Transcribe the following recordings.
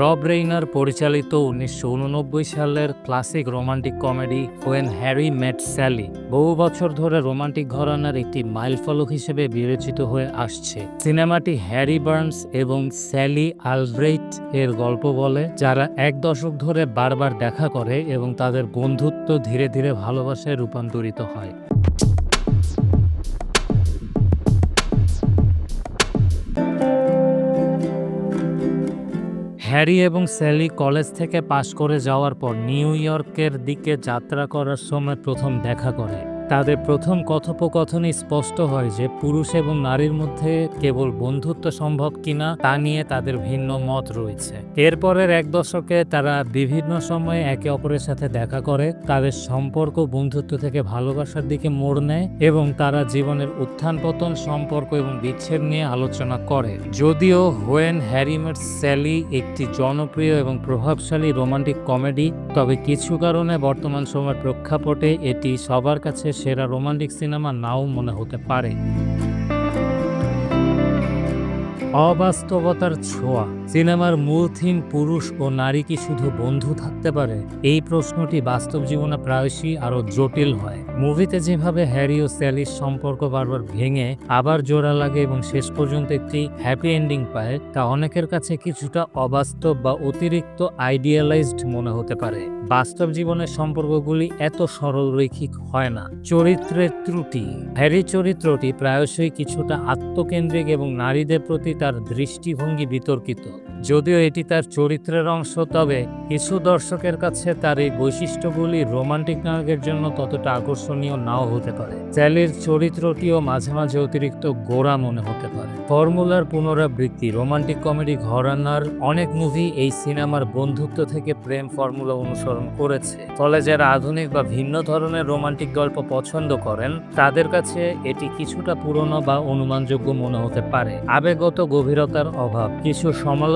রব রেইনার পরিচালিত উনিশশো উননব্বই সালের classic romantic comedy when Harry met Sally বহু বছর ধরে রোমান্টিক ঘরানার একটি মাইলফলক হিসেবে বিবেচিত হয়ে আসছে। সিনেমাটি হ্যারি বার্নস এবং স্যালি আলব্রেইট এর গল্প বলে, যারা এক দশক ধরে বারবার দেখা করে এবং তাদের বন্ধুত্ব ধীরে ধীরে ভালোবাসায় রূপান্তরিত হয়। হ্যারি এবং স্যালি কলেজ থেকে পাশ করে যাওয়ার পর নিউ ইয়র্কের দিকে যাত্রা করার সময় প্রথম দেখা করে। তাদের প্রথম কথোপকথনে স্পষ্ট হয় যে পুরুষ এবং নারীর মধ্যে কেবল বন্ধুত্ব সম্ভব কিনা তা নিয়ে তাদের ভিন্ন মত রয়েছে। এরপরের এক দশকে তারা বিভিন্ন সময়ে একে অপরের সাথে দেখা করে, তাদের সম্পর্ক বন্ধুত্ব থেকে ভালোবাসার দিকে মোড় নেয় এবং তারা জীবনের উত্থান পতন, সম্পর্ক এবং বিচ্ছেদ নিয়ে আলোচনা করে। যদিও হোয়েন হ্যারিমেট স্যালি একটি জনপ্রিয় এবং প্রভাবশালী রোমান্টিক কমেডি, তবে কিছু কারণে বর্তমান সময়ের প্রেক্ষাপটে এটি সবার কাছে সেরা রোমান্টিক সিনেমা নাও মনে হতে পারে। অবাস্তবতার ছোঁয়া। সিনেমার মূল থিম পুরুষ ও নারী কি শুধু বন্ধু থাকতে পারে? এই প্রশ্নটি বাস্তব জীবনে প্রায়শই আরও জটিল হয়। মুভিতে যেভাবে হ্যারি ও স্যালির সম্পর্ক বারবার ভেঙে আবার জোড়া লাগে এবং শেষ পর্যন্ত একটি হ্যাপি এন্ডিং পায়, তা অনেকের কাছে কিছুটা অবাস্তব বা অতিরিক্ত আইডিয়ালাইজড মনে হতে পারে। বাস্তব জীবনের সম্পর্কগুলি এত সরল রৈখিক হয় না। চরিত্রের ত্রুটি। হ্যারি চরিত্রটি প্রায়শই কিছুটা আত্মকেন্দ্রিক এবং নারীদের প্রতি তার দৃষ্টিভঙ্গি বিতর্কিত। যদিও এটি তার চরিত্রের অংশ, তবে কিছু দর্শকের কাছে তার এই বৈশিষ্ট্যগুলি রোমান্টিক নায়কের জন্য ততটা আকর্ষণীয় নাও হতে পারে। স্যালির চরিত্রটিও মাঝে মাঝে অতিরিক্ত গোড়া মনে হতে পারে। ফর্মুলার পুনরাবৃত্তি, রোমান্টিক কমেডি ঘরানার অনেক মুভি এই সিনেমার বন্ধুত্ব থেকে প্রেম ফর্মুলা অনুসরণ করেছে। ফলে যারা আধুনিক বা ভিন্ন ধরনের রোমান্টিক গল্প পছন্দ করেন, তাদের কাছে এটি কিছুটা পুরনো বা অনুমানযোগ্য মনে হতে পারে। আবেগত গভীরতার অভাব, কিছু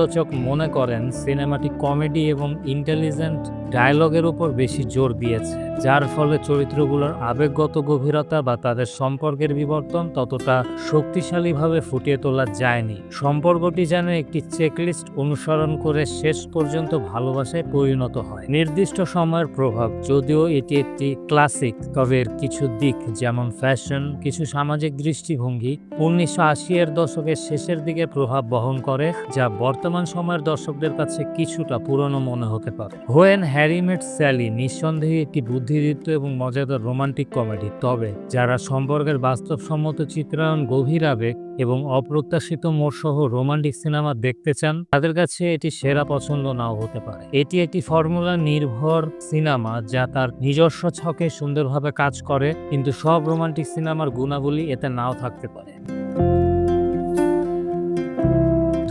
সমালোচক মনে করেন সিনেমাটি কমেডি এবং ইন্টেলিজেন্ট ডায়লগের উপর বেশি জোর দিয়েছে। যার ফলে চরিত্রগুলোর আবেগগত গভীরতা বা তাদের সম্পর্কের বিবর্তন ততটা শক্তিশালীভাবে ফুটিয়ে তোলা যায়নি। সম্পর্কটি যেন একটি চেকলিস্ট অনুসরণ করে শেষ পর্যন্ত ভালোবাসায় পরিণত হয়। নির্দিষ্ট সময়ের প্রভাব, যদিও এটি একটি ক্লাসিক, তবে কিছু দিক যেমন ফ্যাশন, কিছু সামাজিক দৃষ্টিভঙ্গি, উনিশশো আশি এর দশকের শেষের দিকে প্রভাব বহন করে, যা বর্তমান সময়ের দর্শকদের কাছে কিছুটা পুরনো মনে হতে পারে। হোয়েন হ্যারি মেট স্যালি নিঃসন্দেহে একটি বুদ্ধিদীপ্ত এবং মজাদার রোমান্টিক কমেডি। তবে, যারা সম্পর্কের বাস্তবসম্মত চিত্রায়ন গভীর আবেগ এবং অপ্রত্যাশিত মোড় সহ রোমান্টিক সিনেমা দেখতে চান, তাদের কাছে এটি সেরা পছন্দ নাও হতে পারে। এটি একটি ফর্মুলা নির্ভর সিনেমা যা তার নিজস্ব ছকে সুন্দরভাবে কাজ করে, কিন্তু সব রোমান্টিক সিনেমার গুণাবলী এতে নাও থাকতে পারে।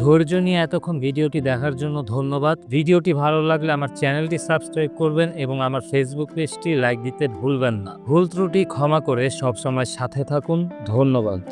ধৈর্য নিয়ে এতক্ষণ ভিডিওটি দেখার জন্য ধন্যবাদ। ভিডিওটি ভালো লাগলে আমার চ্যানেলটি সাবস্ক্রাইব করবেন এবং আমার ফেসবুক পেজটি লাইক দিতে ভুলবেন না। ভুল ত্রুটি ক্ষমা করে সবসময় সাথে থাকুন। ধন্যবাদ।